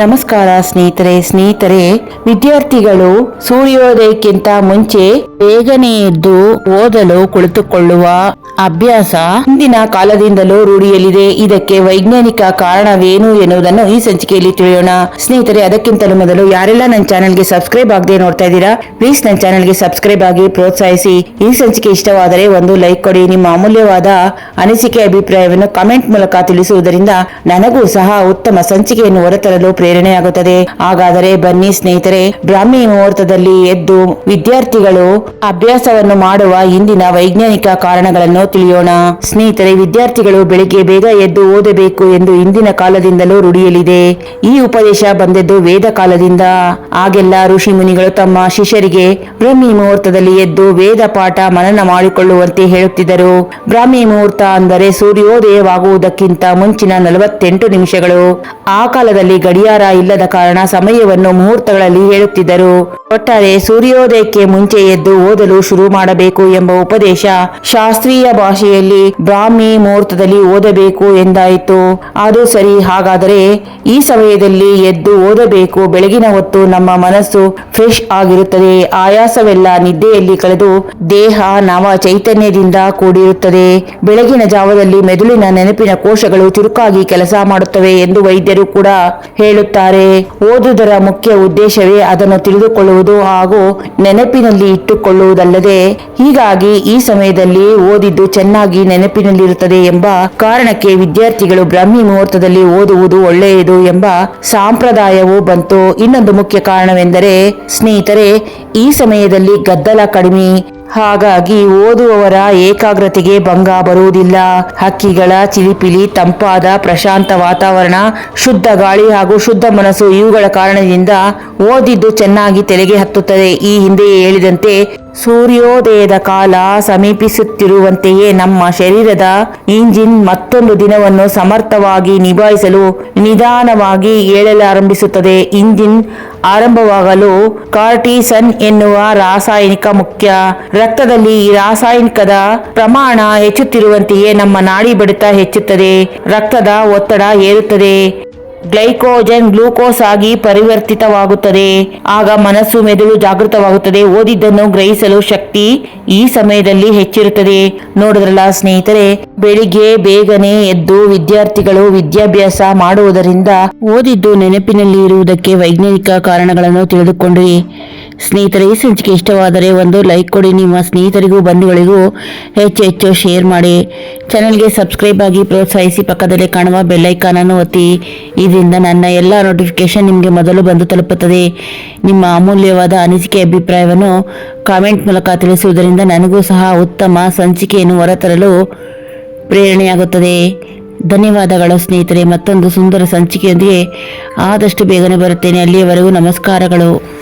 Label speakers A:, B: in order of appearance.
A: ನಮಸ್ಕಾರ ಸ್ನೇಹಿತರೆ ಸ್ನೇಹಿತರೆ. ವಿದ್ಯಾರ್ಥಿಗಳು ಸೂರ್ಯೋದಯಕ್ಕಿಂತ ಮುಂಚೆ ಬೇಗನೆ ಎದ್ದು ಓದಲು ಕುಳಿತುಕೊಳ್ಳುವ ಅಭ್ಯಾಸ ಹಿಂದಿನ ಕಾಲದಿಂದಲೂ ರೂಢಿಯಲ್ಲಿದೆ. ಇದಕ್ಕೆ ವೈಜ್ಞಾನಿಕ ಕಾರಣವೇನು ಎನ್ನುವುದನ್ನು ಈ ಸಂಚಿಕೆಯಲ್ಲಿ ತಿಳಿಯೋಣ. ಸ್ನೇಹಿತರೆ, ಅದಕ್ಕಿಂತಲೂ ಮೊದಲು ಯಾರೆಲ್ಲ ನನ್ನ ಚಾನೆಲ್ಗೆ ಸಬ್ಸ್ಕ್ರೈಬ್ ಆಗದೆ ನೋಡ್ತಾ ಇದ್ದೀರಾ, ಪ್ಲೀಸ್ ನನ್ನ ಚಾನೆಲ್ಗೆ ಸಬ್ಸ್ಕ್ರೈಬ್ ಆಗಿ ಪ್ರೋತ್ಸಾಹಿಸಿ. ಈ ಸಂಚಿಕೆ ಇಷ್ಟವಾದರೆ ಒಂದು ಲೈಕ್ ಕೊಡಿ. ನಿಮ್ಮ ಅಮೂಲ್ಯವಾದ ಅನಿಸಿಕೆ ಅಭಿಪ್ರಾಯವನ್ನು ಕಮೆಂಟ್ ಮೂಲಕ ತಿಳಿಸುವುದರಿಂದ ನನಗೂ ಸಹ ಉತ್ತಮ ಸಂಚಿಕೆಯನ್ನು ಹೊರತರಲು ಪ್ರೇರಣೆಯಾಗುತ್ತದೆ ಹಾಗಾದರೆ ಬನ್ನಿ ಸ್ನೇಹಿತರೆ, ಬ್ರಾಹ್ಮಿ ಮುಹೂರ್ತದಲ್ಲಿ ಎದ್ದು ವಿದ್ಯಾರ್ಥಿಗಳು ಅಭ್ಯಾಸವನ್ನು ಮಾಡುವ ಇಂದಿನ ವೈಜ್ಞಾನಿಕ ಕಾರಣಗಳನ್ನು ತಿಳಿಯೋಣ. ಸ್ನೇಹಿತರೆ, ವಿದ್ಯಾರ್ಥಿಗಳು ಬೆಳಿಗ್ಗೆ ಬೇಗ ಎದ್ದು ಓದಬೇಕು ಎಂದು ಇಂದಿನ ಕಾಲದಿಂದಲೂ ರೂಢಿಯಲಿದೆ ಈ ಉಪದೇಶ ಬಂದದ್ದು ವೇದ ಕಾಲದಿಂದ. ಆಗೆಲ್ಲ ಋಷಿ ಮುನಿಗಳು ತಮ್ಮ ಶಿಷ್ಯರಿಗೆ ಬ್ರಹ್ಮಿ ಮುಹೂರ್ತದಲ್ಲಿ ಎದ್ದು ವೇದ ಪಾಠ ಮನನ ಮಾಡಿಕೊಳ್ಳುವಂತೆ ಹೇಳುತ್ತಿದ್ದರು. ಬ್ರಾಹ್ಮಿ ಮುಹೂರ್ತ ಅಂದರೆ ಸೂರ್ಯೋದಯವಾಗುವುದಕ್ಕಿಂತ ಮುಂಚಿನ ನಲವತ್ತೆಂಟು ನಿಮಿಷಗಳು. ಆ ಕಾಲದಲ್ಲಿ ಗಡಿಯಾರ ಇಲ್ಲದ ಕಾರಣ ಸಮಯವನ್ನು ಮುಹೂರ್ತಗಳಲ್ಲಿ ಹೇಳುತ್ತಿದ್ದರು. ಒಟ್ಟಾರೆ ಸೂರ್ಯೋದಯಕ್ಕೆ ಮುಂಚೆ ಎದ್ದು ಓದಲು ಶುರು ಮಾಡಬೇಕು ಎಂಬ ಉಪದೇಶ ಶಾಸ್ತ್ರೀಯ ಭಾಷೆಯಲ್ಲಿ ಬ್ರಾಹ್ಮಿ ಮುಹೂರ್ತದಲ್ಲಿ ಓದಬೇಕು ಎಂದಾಯಿತು. ಅದು ಸರಿ, ಹಾಗಾದರೆ ಈ ಸಮಯದಲ್ಲಿ ಎದ್ದು ಓದಬೇಕು. ಬೆಳಗಿನ ಹೊತ್ತು ನಮ್ಮ ಮನಸ್ಸು ಫ್ರೆಶ್ ಆಗಿರುತ್ತದೆ. ಆಯಾಸವೆಲ್ಲ ನಿದ್ದೆಯಲ್ಲಿ ಕಳೆದು ದೇಹ ನವ ಚೈತನ್ಯದಿಂದ ಕೂಡಿರುತ್ತದೆ. ಬೆಳಗಿನ ಜಾವದಲ್ಲಿ ಮೆದುಳಿನ ನೆನಪಿನ ಕೋಶಗಳು ಚುರುಕಾಗಿ ಕೆಲಸ ಮಾಡುತ್ತವೆ ಎಂದು ವೈದ್ಯರು ಕೂಡ ಹೇಳುತ್ತಾರೆ. ಓದುವುದರ ಮುಖ್ಯ ಉದ್ದೇಶವೇ ಅದನ್ನು ತಿಳಿದುಕೊಳ್ಳುವುದು ಹಾಗೂ ನೆನಪಿನಲ್ಲಿ ಇಟ್ಟುಕೊಳ್ಳುವುದಲ್ಲದೆ, ಹೀಗಾಗಿ ಈ ಸಮಯದಲ್ಲಿ ಓದಿದ್ದು ಚೆನ್ನಾಗಿ ನೆನಪಿನಲ್ಲಿರುತ್ತದೆ ಎಂಬ ಕಾರಣಕ್ಕೆ ವಿದ್ಯಾರ್ಥಿಗಳು ಬ್ರಾಹ್ಮಿ ಮುಹೂರ್ತದಲ್ಲಿ ಓದುವುದು ಒಳ್ಳೆಯದು ಎಂಬ ಸಂಪ್ರದಾಯವೂ ಬಂತು. ಇನ್ನೊಂದು ಮುಖ್ಯ ಕಾರಣವೆಂದರೆ, ಸ್ನೇಹಿತರೆ, ಈ ಸಮಯದಲ್ಲಿ ಗದ್ದಲ ಕಡಿಮೆ. ಹಾಗಾಗಿ ಓದುವವರ ಏಕಾಗ್ರತೆಗೆ ಭಂಗ ಬರುವುದಿಲ್ಲ. ಹಕ್ಕಿಗಳ ಚಿಲಿಪಿಲಿ ತಂಪಾದ ಪ್ರಶಾಂತ ವಾತಾವರಣ, ಶುದ್ಧ ಗಾಳಿ ಹಾಗೂ ಶುದ್ಧ ಮನಸ್ಸು ಇವುಗಳ ಕಾರಣದಿಂದ ಓದಿದ್ದು ಚೆನ್ನಾಗಿ ತಲೆಗೆ ಹತ್ತುತ್ತದೆ. ಈ ಹಿಂದೆಯೇ ಹೇಳಿದಂತೆ ಸೂರ್ಯೋದಯದ ಕಾಲ ಸಮೀಪಿಸುತ್ತಿರುವಂತೆಯೇ ನಮ್ಮ ಶರೀರದ ಇಂಜಿನ್ ಮತ್ತೊಂದು ದಿನವನ್ನು ಸಮರ್ಥವಾಗಿ ನಿಭಾಯಿಸಲು ನಿಧಾನವಾಗಿ ಏಳಲಾರಂಭಿಸುತ್ತದೆ. ಇಂಜಿನ್ ಆರಂಭವಾಗಲು ಕಾರ್ಟಿಸನ್ ಎನ್ನುವ ರಾಸಾಯನಿಕ ಮುಖ್ಯ ರಕ್ತದಲ್ಲಿ ಈ ರಾಸಾಯನಿಕದ ಪ್ರಮಾಣ ಹೆಚ್ಚುತ್ತಿರುವಂತೆಯೇ ನಮ್ಮ ನಾಡಿ ಬಡಿತ ಹೆಚ್ಚುತ್ತದೆ. ರಕ್ತದ ಒತ್ತಡ ಏರುತ್ತದೆ. ಗ್ಲೈಕೋಜನ್ ಗ್ಲೂಕೋಸ್ ಆಗಿ ಪರಿವರ್ತಿತವಾಗುತ್ತದೆ. ಆಗ ಮನಸ್ಸು ಮೆದುಳು ಜಾಗೃತವಾಗುತ್ತದೆ. ಓದಿದ್ದನ್ನು ಗ್ರಹಿಸಲು ಶಕ್ತಿ ಈ ಸಮಯದಲ್ಲಿ ಹೆಚ್ಚಿರುತ್ತದೆ. ನೋಡಿದ್ರಲ್ಲ ಸ್ನೇಹಿತರೆ, ಬೆಳಿಗ್ಗೆ ಬೇಗನೆ ಎದ್ದು ವಿದ್ಯಾರ್ಥಿಗಳು ವಿದ್ಯಾಭ್ಯಾಸ ಮಾಡುವುದರಿಂದ ಓದಿದ್ದು ನೆನಪಿನಲ್ಲಿ ಇರುವುದಕ್ಕೆ ವೈಜ್ಞಾನಿಕ ಕಾರಣಗಳನ್ನು ತಿಳಿದುಕೊಂಡ್ರಿ. ಸ್ನೇಹಿತರೆ, ಈ ಸಂಚಿಕೆ ಇಷ್ಟವಾದರೆ ಒಂದು ಲೈಕ್ ಕೊಡಿ. ನಿಮ್ಮ ಸ್ನೇಹಿತರಿಗೂ, ಬಂಧುಗಳಿಗೂ ಹೆಚ್ಚು ಹೆಚ್ಚು ಶೇರ್ ಮಾಡಿ. ಚಾನಲ್ಗೆ ಸಬ್ಸ್ಕ್ರೈಬ್ ಆಗಿ ಪ್ರೋತ್ಸಾಹಿಸಿ. ಪಕ್ಕದಲ್ಲಿ ಕಾಣುವ ಬೆಲ್ಲೈಕಾನ್ ಅನ್ನು ಒತ್ತಿ. ಇದರಿಂದ ನನ್ನ ಎಲ್ಲ ನೋಟಿಫಿಕೇಶನ್ ನಿಮಗೆ ಮೊದಲು ಬಂದು ತಲುಪುತ್ತದೆ. ನಿಮ್ಮ ಅಮೂಲ್ಯವಾದ ಅನಿಸಿಕೆ, ಅಭಿಪ್ರಾಯವನ್ನು ಕಾಮೆಂಟ್ ಮೂಲಕ ತಿಳಿಸುವುದರಿಂದ ನನಗೂ ಸಹ ಉತ್ತಮ ಸಂಚಿಕೆಯನ್ನು ಹೊರತರಲು ಪ್ರೇರಣೆಯಾಗುತ್ತದೆ. ಧನ್ಯವಾದಗಳು ಸ್ನೇಹಿತರೆ. ಮತ್ತೊಂದು ಸುಂದರ ಸಂಚಿಕೆಯೊಂದಿಗೆ ಆದಷ್ಟು ಬೇಗನೆ ಬರುತ್ತೇನೆ. ಅಲ್ಲಿಯವರೆಗೂ ನಮಸ್ಕಾರಗಳು.